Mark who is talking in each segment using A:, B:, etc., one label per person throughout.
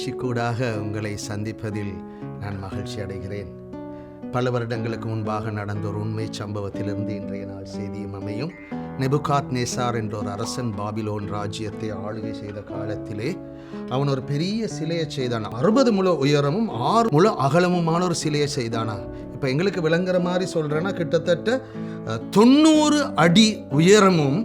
A: நிகழ்ச்சிக்கூடாக உங்களை சந்திப்பதில் நான் மகிழ்ச்சி அடைகிறேன். பல வருடங்களுக்கு முன்பாக நடந்த ஒரு உண்மை சம்பவத்திலிருந்து இன்றைய நாள் செய்தியும் அமையும். நெபுகாத் நேசார் என்ற ஒரு அரசன் பாபிலோன் ராஜ்யத்தை ஆளுகை செய்த காலத்திலே அவன் ஒரு பெரிய சிலையை செய்தான். அறுபது முழ உயரமும் ஆறு முழ அகலமுமான ஒரு சிலையை செய்தானா? இப்போ எங்களுக்கு விளங்குற மாதிரி சொல்கிறேன்னா கிட்டத்தட்ட தொண்ணூறு அடி உயரமும்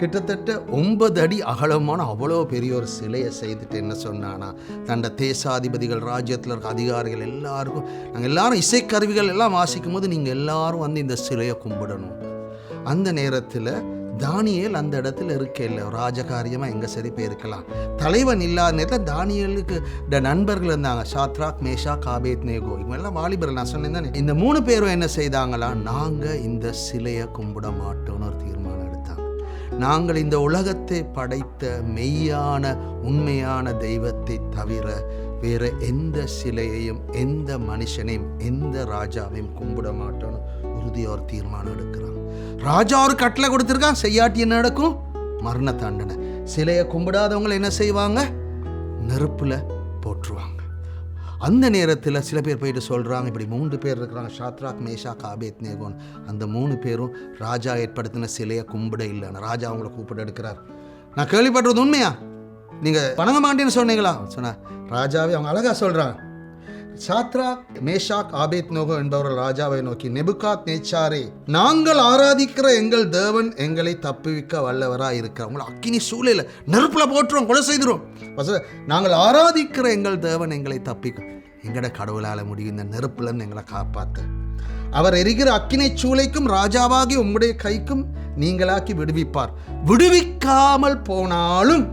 A: கிட்டத்தட்ட ஒன்பது அடி அகலமான அவ்வளோ பெரிய ஒரு சிலையை செய்துட்டு என்ன சொன்னான்னா தண்ட தேசாதிபதிகள் ராஜ்யத்தில் இருக்க அதிகாரிகள் எல்லாருக்கும் நாங்கள் எல்லாரும் இசைக்கருவிகள் எல்லாம் வாசிக்கும் போது நீங்கள் எல்லாரும் வந்து இந்த சிலையை கும்பிடணும். அந்த நேரத்தில் தானியல் அந்த இடத்துல இருக்கல ராஜகாரியமாக எங்கே சரி போயிருக்கலாம். தலைவன் இல்லாத நேரத்தில் தானியலுக்கு இந்த நண்பர்கள் இருந்தாங்க சாத்ராக் மேஷா காபேத் நேகோ இவங்கெல்லாம் வாலிபர் நான் சொன்னேன் தானே இந்த மூணு பேரும் என்ன செய்தாங்களா நாங்கள் இந்த சிலையை கும்பிட மாட்டோம்னு ஒரு நாங்கள் இந்த உலகத்தை படைத்த மெய்யான உண்மையான தெய்வத்தை தவிர வேற எந்த சிலையையும் எந்த மனுஷனையும் எந்த ராஜாவையும் கும்பிட மாட்டோன்னு உறுதியாக ஒரு தீர்மானம் எடுக்கிறாங்க. ராஜா ஒரு கட்டளை கொடுத்துருக்கான் செய்யாட்டி என்ன நடக்கும்? மரண தாண்டனை. சிலையை கும்பிடாதவங்களை என்ன செய்வாங்க? நெருப்பில் போட்டுருவாங்க. அந்த நேரத்தில் சில பேர் போயிட்டு சொல்கிறாங்க இப்படி மூன்று பேர் இருக்கிறாங்க ஷாத்ராக் மேஷா காபேத் நேகோன். அந்த மூணு பேரும் ராஜா ஏற்படுத்தின சிலையை கும்பிட இல்லைன்னு ராஜா அவங்கள கூப்பிட எடுக்கிறார். நான் கேள்விப்பட்டது உண்மையா? நீங்கள் வணங்க மாட்டேன்னு சொன்னீங்களா? சொன்ன ராஜாவே அவங்க அழகாக சொல்கிறாங்க சாத்ராக் மேஷாக் ஆபேத் நோகோ என்பவர்கள் ராஜாவை நோக்கி நெபுகாத் நேச்சாரே நாங்கள் ஆராதிக்கிற எங்கள் தேவன் எங்களை தப்புவிக்க வல்லவரா இருக்கிற உங்களை அக்கினி சூழல நெருப்புல போட்டுரும் கொலை செய்துரும். நாங்கள் ஆராதிக்கிற எங்கள் தேவன் எங்களை தப்பிக்கும் எங்கட கடவுளால் முடியும் இந்த நெருப்புலன்னு எங்களை காப்பாத்த. அவர் எரிகிற அக்கினை சூளைக்கும் ராஜாவாகி உம்முடைய கைக்கும் நீங்களாக்கி விடுவிப்பார். விடுவிக்காமல் போனாலும்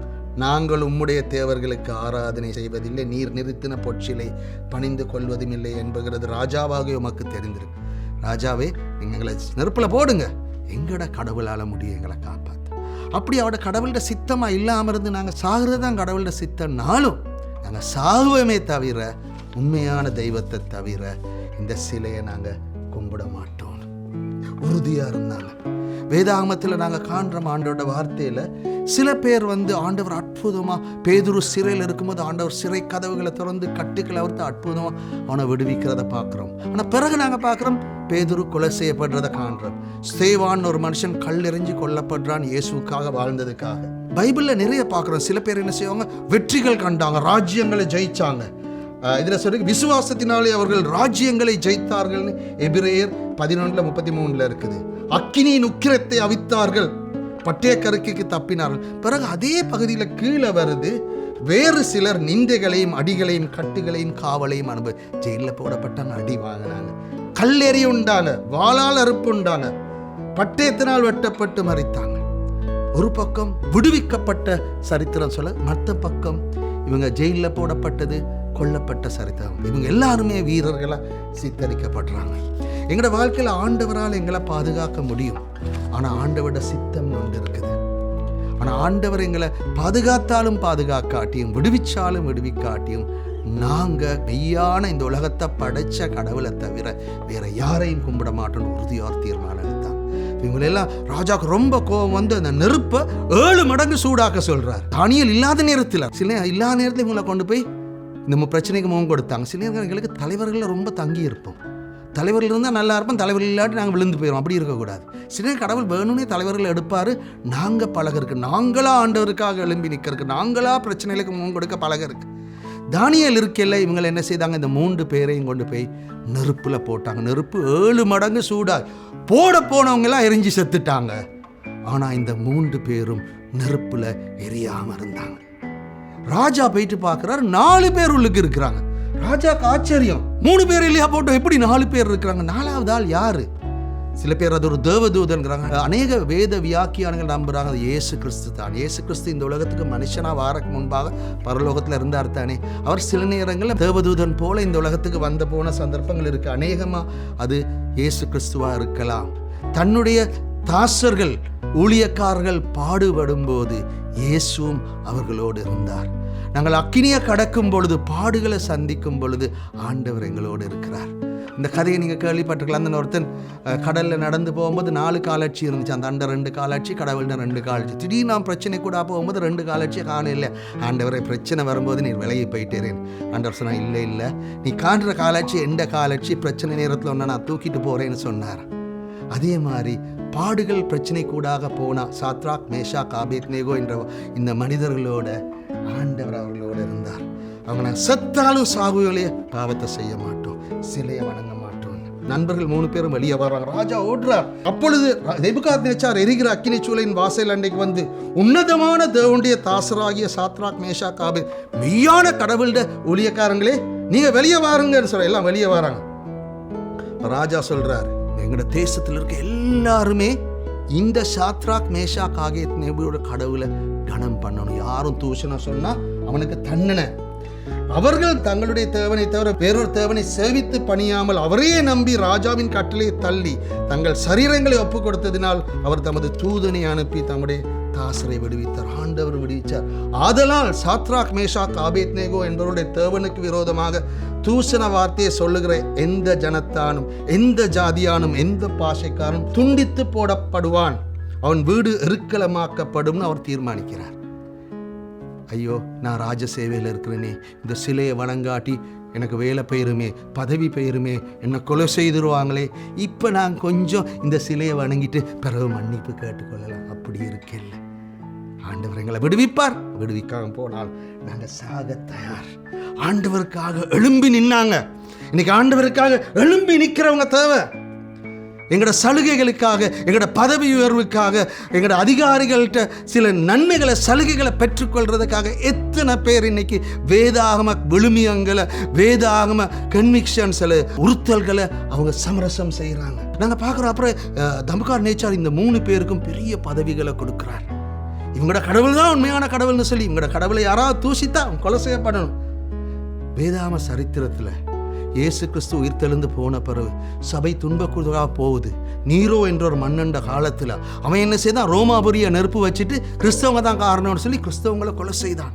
A: நாங்கள் உம்முடைய தேவர்களுக்கு ஆராதனை செய்வதில்லை நீர் நிறுத்தின பொற்சிலை பணிந்து கொள்வதும் இல்லை என்பகிறது ராஜாவாக உமக்கு தெரிந்திருக்கு. ராஜாவே நீங்க எங்களை நெருப்பில் போடுங்க. எங்கட கடவுளால் முடியும் எங்களை காப்பாற்று அப்படி அவட கடவுள்கிட்ட சித்தமா இல்லாமல் இருந்து நாங்கள் சாகிறது தான் கடவுள்கிட்ட சித்தம்னாலும் நாங்கள் சாகுவமே தவிர உண்மையான தெய்வத்தை தவிர இந்த சிலையை நாங்கள் கும்பிட மாட்டோம். உறுதியாக இருந்தாங்க. வேதாகமத்தில் நாங்கள் காண்றோம் ஆண்டோட வார்த்தையில் சில பேர் வந்து ஆண்டவர் அற்புதமாக பேதுரு சிறையில் இருக்கும்போது ஆண்டவர் சிறை கதவுகளை திறந்து கட்டுக்களை அவர்த்து அற்புதமாக அவனை விடுவிக்கிறத பார்க்குறோம். ஆனால் பிறகு நாங்கள் பார்க்குறோம் பேதுரு கொலை செய்யப்படுறத காண்றோம். ஸ்தேவான் ஒரு மனுஷன் கல் எறிஞ்சு கொல்லப்படுறான் இயேசுக்காக வாழ்ந்ததுக்காக. பைபிளில் நிறைய பார்க்குறோம். சில பேர் என்ன செய்வாங்க? வெற்றிகள் கண்டாங்க ராஜ்யங்களை ஜெயிச்சாங்க. இதுல சொல்லி விசுவாசத்தினாலே அவர்கள் ராஜ்யங்களை ஜெயித்தார்கள்னு எபிரேயர் பதினொன்றில் முப்பத்தி மூணுல இருக்குது. அக்கினியின் உக்கிரத்தை அவித்தார்கள். பட்டயக்கருக்குக்கு தப்பினார்கள். பிறகு அதே பகுதியில் கீழே வருது வேறு சிலர் நிந்தைகளையும் அடிகளையும் கட்டுகளையும் காவலையும் அனுபவி ஜெயிலில் போடப்பட்டாங்க அடி வாங்கினாங்க கல்லெறி உண்டான வாளால் அறுப்பு உண்டான பட்டயத்தினால் வெட்டப்பட்டு மறித்தாங்க. ஒரு பக்கம் விடுவிக்கப்பட்ட சரித்திரம் சொல்ல மற்ற பக்கம் இவங்க ஜெயிலில் போடப்பட்டது கொல்லப்பட்ட சரித்திரம் இவங்க எல்லாருமே வீரர்களாக சித்தரிக்கப்படுறாங்க. எங்களோட வாழ்க்கையில் ஆண்டவரால் எங்களை பாதுகாக்க முடியும். ஆனால் ஆண்டவரோட சித்தம் ஒன்று இருக்குது ஆனால் ஆண்டவர் எங்களை பாதுகாத்தாலும் பாதுகாக்காட்டியும் விடுவிச்சாலும் விடுவிக்காட்டியும் நாங்கள் மெய்யான இந்த உலகத்தை படைச்ச கடவுளை தவிர வேற யாரையும் கும்பிட மாட்டோம்னு உறுதியார் தீர்மானம் எடுத்தாங்க இவங்களெல்லாம் ராஜாக்கு ரொம்ப கோபம் வந்து அந்த நெருப்பை ஏழு மடங்கு சூடாக்க சொல்றார். தானியல் இல்லாத நேரத்தில் சில இல்லாத நேரத்தில் இவங்களை கொண்டு போய் இந்த பிரச்சனைக்கு முகம் கொடுத்தாங்க. சில நேரங்களுக்கு எங்களுக்கு ரொம்ப தங்கி இருப்போம் தலைவர்கள் இருந்தால் நல்லா இருப்போம் தலைவர்கள் இல்லாட்டி நாங்கள் விழுந்து போயிடும் அப்படி இருக்கக்கூடாது. சில நேரம் கடவுள் வேணும்னே தலைவர்கள் எடுப்பார். நாங்கள் பழகருக்கு நாங்களாக ஆண்டவருக்காக எழும்பி நிற்கிறதுக்கு நாங்களாக பிரச்சனைகளுக்கு முகம் கொடுக்க பழகருக்கு தானியல் இருக்கையில் இவங்க என்ன செய்தாங்க? இந்த மூன்று பேரையும் கொண்டு போய் நெருப்பில் போட்டாங்க. நெருப்பு ஏழு மடங்கு சூடாக போட போனவங்கெல்லாம் எரிஞ்சு செத்துட்டாங்க. ஆனால் இந்த மூன்று பேரும் நெருப்பில் எரியாமல் இருந்தாங்க. ராஜா போயிட்டு பார்க்குறாரு நாலு பேர் உள்ளுக்கு இருக்கிறாங்க. ராஜாக்கு ஆச்சரியம். மூணு பேர் இல்லையா போட்டோம் எப்படி நாலு பேர் இருக்கிறாங்க? நாலாவது ஆள் யாரு? சில பேர் அது ஒரு தேவதூதன்கிறாங்க. அநேக வேத வியாக்கியானங்கள் நம்புறாங்க. அது இயேசு கிறிஸ்து தான். இயேசு கிறிஸ்து இந்த உலகத்துக்கு மனுஷனா வாரக்கு முன்பாக பரலோகத்தில் இருந்தார் தானே. அவர் சில நேரங்களில் தேவதூதன் போல இந்த உலகத்துக்கு வந்த போன சந்தர்ப்பங்கள் இருக்கு. அநேகமா அது இயேசு கிறிஸ்துவா இருக்கலாம். தன்னுடைய தாசர்கள் ஊழியக்காரர்கள் பாடுபடும் போது இயேசுவும் அவர்களோடு இருந்தார். நாங்கள் அக்கினியை கடக்கும் பொழுது பாடுகளை சந்திக்கும் பொழுது ஆண்டவர் எங்களோடு இருக்கிறார். இந்த கதையை நீங்கள் கேள்விப்பட்டிருக்கலாம். அந்த ஒருத்தன் கடலில் நடந்து போகும்போது நாலு காலாட்சி இருந்துச்சு. அந்த அண்டை ரெண்டு காலாட்சி கடவுள்னு ரெண்டு காலாட்சி. திடீர்னு நான் பிரச்சனை கூட போகும்போது ரெண்டு காலாட்சியை காண இல்லை. ஆண்டவரை பிரச்சனை வரும்போது நீ விலகி போயிட்டேன் ஆண்டவர் சொன்னால் இல்லை இல்லை. நீ காண்ற காலாட்சி எந்த காலாட்சி பிரச்சனை நேரத்தில் ஒன்று நான் தூக்கிட்டு போகிறேன்னு சொன்னார். அதே மாதிரி பாடுகள் பிரச்சனை கூடாக போனா சாத்ராக் மேஷா காபேத் நேகோ என்ற இந்த மனிதர்களோட ஆண்டவர் அவர்களோடு இருந்தார். அவங்க நான் செத்தாலும் சாகுகளே பாவத்தை செய்ய மாட்டோம் சிலையை வணங்க மாட்டோம். நண்பர்கள் மூணு பேரும் வெளியே வர்றாங்க. ராஜா ஓடுறார். அப்பொழுது தெபுகாத் நேச்சார் எரிகிற அக்கினி சூளையின் வாசல் அன்றைக்கு வந்து உன்னதமான தேவனுடைய தாசராகிய சாத்ராக் மேஷா காபே மெய்யான கடவுள்ட ஊழியக்காரங்களே நீங்க வெளியே வாருங்கன்னு சொல்ற எல்லாம் வெளியே வராங்க. ராஜா சொல்கிறாரு எங்களோட தேசத்தில் இருக்க எல்லாருமே இந்த சாத்ராக் மேஷா காகேத் நேபுவோட கடவுளை கனம் பண்ணணும். யாரும் தூஷணம் சொன்னால் அவனுக்கு தண்டனை. அவர்கள் தங்களுடைய தேவனை தவிர வேறொரு தேவனை சேவித்து பணியாமல் அவரையே நம்பி ராஜாவின் கட்டளையை தள்ளி தங்கள் சரீரங்களை ஒப்புக் கொடுத்ததினால் அவர் தமது தூதனை அனுப்பி தம்முடைய தாசரை விடுவித்தார் ஆண்டவர் விடுவித்தார் ஆதலால் சாத்ராக் மேஷாக் ஆபேத் நேகோ என்பவருடைய தேவனுக்கு விரோதமாக தூசண வார்த்தையை சொல்லுகிற எந்த ஜனத்தானும் எந்த ஜாதியானும் எந்த பாஷைக்காரனும் துண்டித்து போடப்படுவான். அவன் வீடு எருக்கலமாக்கப்படும்னு அவர் தீர்மானிக்கிறார். ஐயோ நான் ராஜ சேவையில் இருக்கிறேனே இந்த சிலையை வணங்காட்டி எனக்கு வேலை பெயருமே பதவி பெயருமே என்னை கொலை செய்துருவாங்களே. இப்போ நான் கொஞ்சம் இந்த சிலையை வணங்கிட்டு பிறகு மன்னிப்பு கேட்டுக்கொள்ளலாம். அப்படி இருக்கில்ல. ஆண்டவர் எங்களை விடுவிப்பார். விடுவிக்காம போனால் நாங்கள் சாக தயார். ஆண்டவருக்காக எழும்பி நின்னாங்க. இன்னைக்கு ஆண்டவருக்காக எழும்பி நிற்கிறவங்க தேவை. எங்களோட சலுகைகளுக்காக எங்களோட பதவி உயர்வுக்காக எங்களோட அதிகாரிகள்கிட்ட சில நன்மைகளை சலுகைகளை பெற்றுக்கொள்றதுக்காக எத்தனை பேர் இன்னைக்கு வேதாகம விழுமியங்களை வேதாகம கன்விக்ஷன்ஸில் உறுத்தல்களை அவங்க சமரசம் செய்கிறாங்க நாங்கள் பார்க்குறோம் அப்புறம் அஹ், தம்புகார் நேச்சார் இந்த மூணு பேருக்கும் பெரிய பதவிகளை கொடுக்குறார். இவங்களோட கடவுள் தான் உண்மையான கடவுள்னு சொல்லி இவங்களோட கடவுளை யாராவது தூசித்தா அவங்க கொலை செய்யப்படணும். வேதாம சரித்திரத்தில் இயேசு கிறிஸ்து உயிர்த்தெழுந்து போன பிறகு சபை துன்பக்குறதாக போகுது. நீரோ என்ற ஒரு மன்னண்ட காலத்தில் அவன் என்ன செய்தான்? ரோமாபுரிய நெருப்பு வச்சுட்டு கிறிஸ்தவங்க தான் காரணம்னு சொல்லி கிறிஸ்தவங்களை கொலை செய்தான்.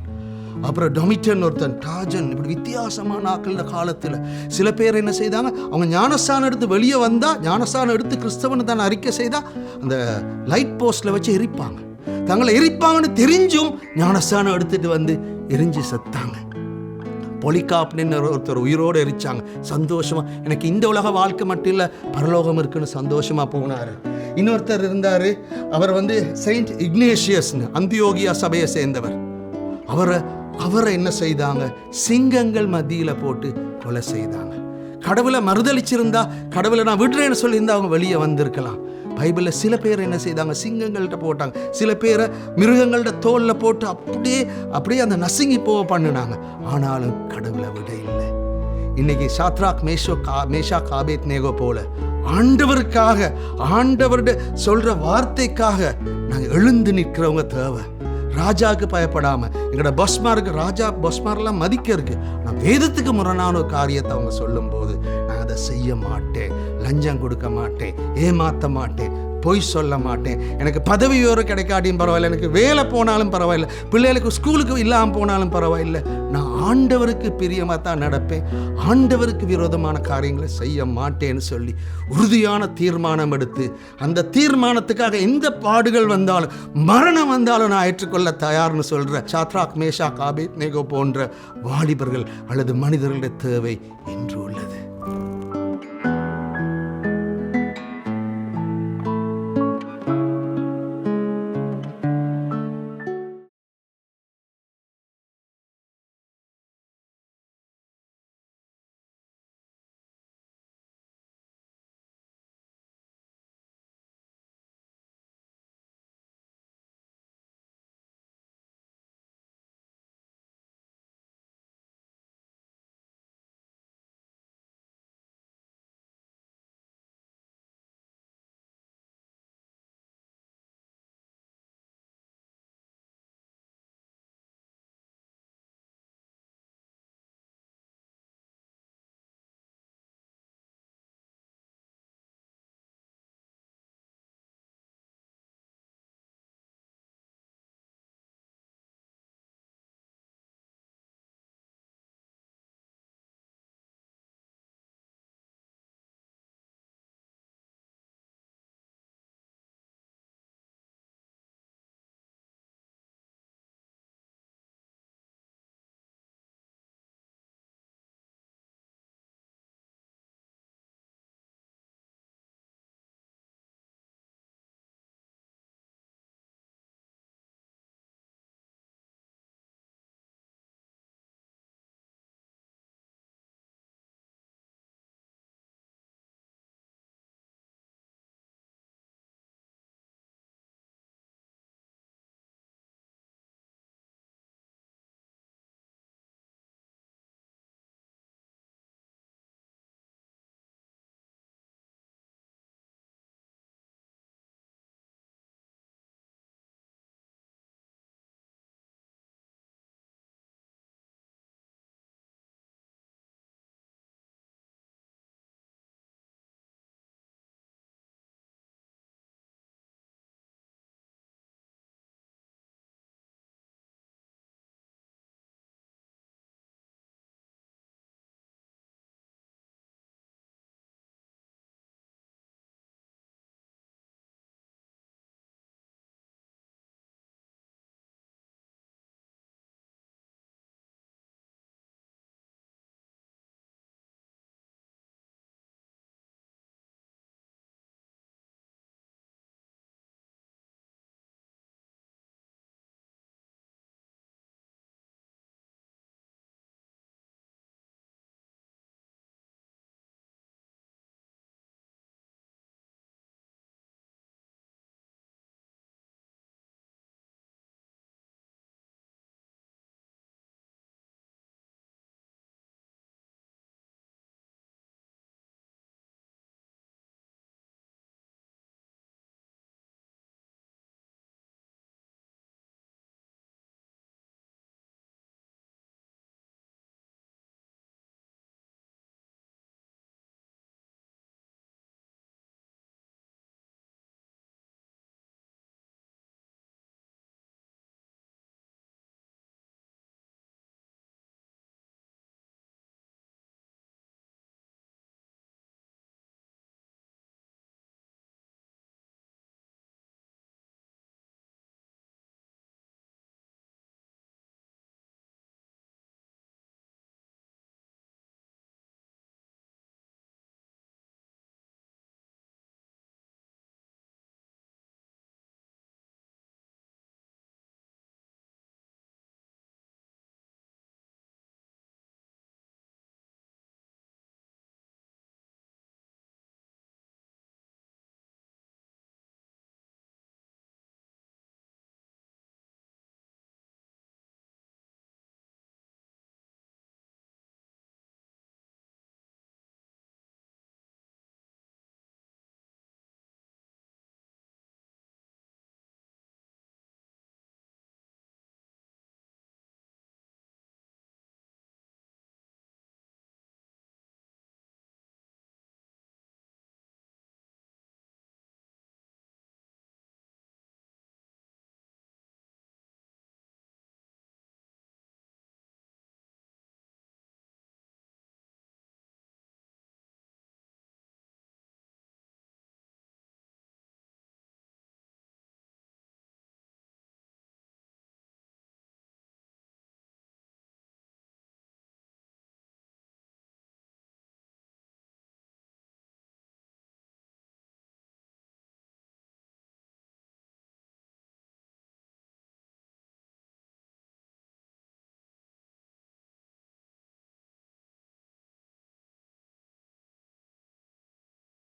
A: அப்புறம் டொமிட்டன் ஒருத்தன் டாஜன் இப்படி வித்தியாசமான ஆக்கள காலத்தில் சில பேர் என்ன செய்தாங்க? அவங்க ஞானஸ்தானம் எடுத்து வெளியே வந்தால் ஞானஸ்தானம் எடுத்து கிறிஸ்தவனை தான் அறிக்கை செய்தால் அந்த லைட் போஸ்ட்டில் வச்சு எரிப்பாங்க. தங்களை எரிப்பாங்கன்னு தெரிஞ்சும் ஞானஸ்தானம் எடுத்துகிட்டு வந்து எரிஞ்சு செத்தாங்க. பொலிகாப்னு ஒருத்தர் உயிரோடு எரிச்சாங்க. சந்தோஷமா. எனக்கு இந்த உலக வாழ்க்கை மட்டும் இல்லை பரலோகம் இருக்குன்னு சந்தோஷமா போனாரு. இன்னொருத்தர் இருந்தாரு. அவர் வந்து செயின்ட் இக்னேஷியஸ்னு அந்தியோகியா சபையை சேர்ந்தவர். அவரை அவரை என்ன செய்தாங்க? சிங்கங்கள் மத்தியில் போட்டு கொலை செய்தாங்க. கடவுளை மறுதளிச்சிருந்தா கடவுளை நான் விடுறேன்னு சொல்லியிருந்தா அவங்க வெளியே வந்திருக்கலாம். பைபிளில் சில பேர் என்ன செய்தாங்க? சிங்கங்கள்கிட்ட போட்டாங்க. சில பேரை மிருகங்கள்கிட்ட தோலில் போட்டு அப்படியே அப்படியே அந்த நசுங்கி போக பண்ணினாங்க. ஆனாலும் கடவுளை விட இல்லை. இன்னைக்கு சாத்ராக் மேஷோ கா மேஷா காபேத் நேகோ போல ஆண்டவருக்காக ஆண்டவர்கிட்ட சொல்ற வார்த்தைக்காக நாங்கள் எழுந்து நிற்கிறவங்க தேவை. ராஜாவுக்கு பயப்படாம எங்களோட பஸ்மாருக்கு ராஜா பஸ்மாரெலாம் மதிக்க இருக்கு ஆனால் வேதத்துக்கு முரணான ஒரு காரியத்தை அவங்க சொல்லும்போது நான் அதை செய்ய மாட்டேன் லஞ்சம் கொடுக்க மாட்டேன் ஏமாத்த மாட்டேன் பொய் சொல்ல மாட்டேன். எனக்கு பதவி உயர்வு கிடைக்காட்டியும் பரவாயில்ல. எனக்கு வேலை போனாலும் பரவாயில்ல. பிள்ளைகளுக்கு ஸ்கூலுக்கு இல்லாமல் போனாலும் பரவாயில்ல. நான் ஆண்டவருக்கு பிரியமாக தான் நடப்பேன். ஆண்டவருக்கு விரோதமான காரியங்களை செய்ய மாட்டேன்னு சொல்லி உறுதியான தீர்மானம் எடுத்து அந்த தீர்மானத்துக்காக எந்த பாடுகள் வந்தாலும் மரணம் வந்தாலும் நான் ஏற்றுக்கொள்ள தயார்னு சொல்கிற சாத்ராக் மேஷா காபேத் நேகோ போன்ற வாலிபர்கள் அல்லது மனிதர்களுடைய தேவை இன்று உள்ளது.